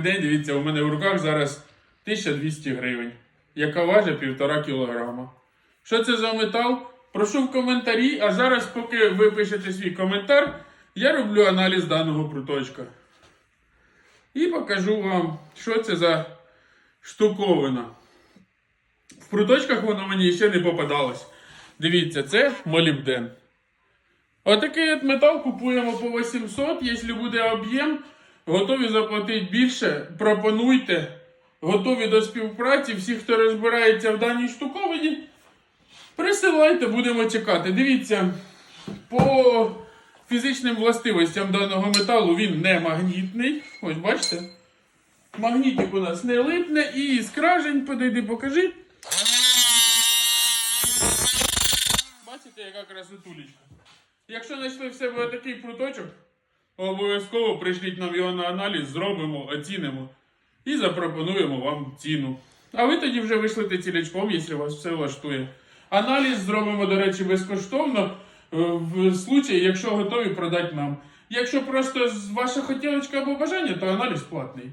День, дивіться, у мене в руках зараз 1200 гривень, яка важить півтора кілограма. Що це за метал? Прошу в коментарі, а зараз, поки ви пишете свій коментар, я роблю аналіз даного пруточка. І покажу вам, що це за штуковина. В пруточках воно мені ще не попадалось. Дивіться, це молібден. Отакий от метал купуємо по 800, якщо буде об'єм, готові заплатити більше, пропонуйте. Готові до співпраці. Всі, хто розбирається в даній штуковині, присилайте, будемо чекати. Дивіться, по фізичним властивостям даного металу він не магнітний. Ось бачите. Магнітик у нас не липне і скражень, подойди, покажи. Бачите, яка красотулечка. Якщо знайшли в себе такий пруточок, обов'язково прийшліть нам його на аналіз, зробимо, оцінимо і запропонуємо вам ціну. А ви тоді вже вишлете цілячком, якщо вас все влаштує. Аналіз зробимо, до речі, безкоштовно е, в случаї, якщо готові продати нам. Якщо просто ваша хотілочка або бажання, то аналіз платний.